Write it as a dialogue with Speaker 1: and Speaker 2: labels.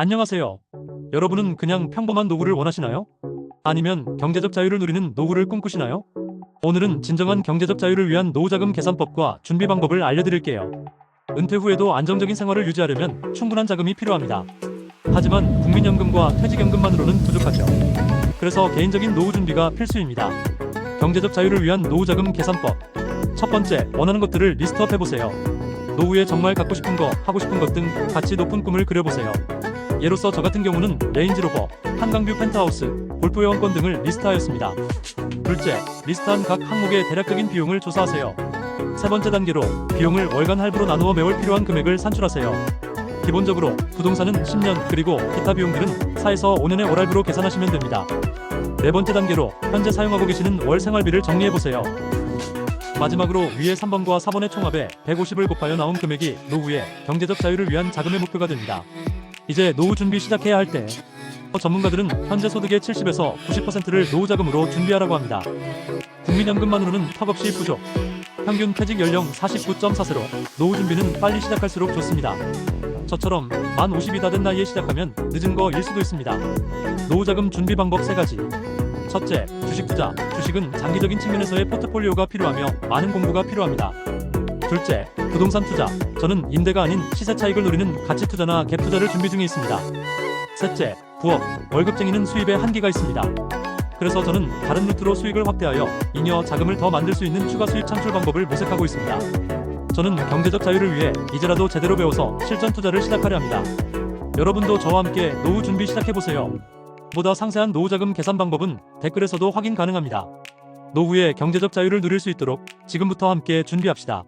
Speaker 1: 안녕하세요. 여러분은 그냥 평범한 노후를 원하시나요? 아니면 경제적 자유를 누리는 노후를 꿈꾸시나요? 오늘은 진정한 경제적 자유를 위한 노후자금 계산법과 준비 방법을 알려드릴게요. 은퇴 후에도 안정적인 생활을 유지하려면 충분한 자금이 필요합니다. 하지만 국민연금과 퇴직연금만으로는 부족하죠. 그래서 개인적인 노후 준비가 필수입니다. 경제적 자유를 위한 노후자금 계산법. 첫 번째, 원하는 것들을 리스트업 해보세요. 노후에 정말 갖고 싶은 거, 하고 싶은 것등 가치 높은 꿈을 그려보세요. 예로서 저 같은 경우는 레인지로버, 한강뷰 펜트하우스, 골프 회원권 등을 리스트하였습니다. 둘째, 리스트한 각 항목의 대략적인 비용을 조사하세요. 세 번째 단계로 비용을 월간 할부로 나누어 매월 필요한 금액을 산출하세요. 기본적으로 부동산은 10년 그리고 기타 비용들은 4에서 5년의 월할부로 계산하시면 됩니다. 네 번째 단계로 현재 사용하고 계시는 월 생활비를 정리해보세요. 마지막으로 위의 3번과 4번의 총합에 150을 곱하여 나온 금액이 노후의 경제적 자유를 위한 자금의 목표가 됩니다. 이제 노후 준비 시작해야 할 때, 전문가들은 현재 소득의 70에서 90%를 노후 자금으로 준비하라고 합니다. 국민연금만으로는 턱없이 부족. 평균 퇴직 연령 49.4세로 노후 준비는 빨리 시작할수록 좋습니다. 저처럼 만 50이 다 된 나이에 시작하면 늦은 거일 수도 있습니다. 노후 자금 준비 방법 3가지. 첫째, 주식 투자. 주식은 장기적인 측면에서의 포트폴리오가 필요하며 많은 공부가 필요합니다. 둘째, 부동산 투자. 저는 임대가 아닌 시세 차익을 노리는 가치 투자나 갭 투자를 준비 중에 있습니다. 셋째, 부업. 월급쟁이는 수입에 한계가 있습니다. 그래서 저는 다른 루트로 수익을 확대하여 잉여 자금을 더 만들 수 있는 추가 수익 창출 방법을 모색하고 있습니다. 저는 경제적 자유를 위해 이제라도 제대로 배워서 실전 투자를 시작하려 합니다. 여러분도 저와 함께 노후 준비 시작해보세요. 보다 상세한 노후 자금 계산 방법은 댓글에서도 확인 가능합니다. 노후의 경제적 자유를 누릴 수 있도록 지금부터 함께 준비합시다.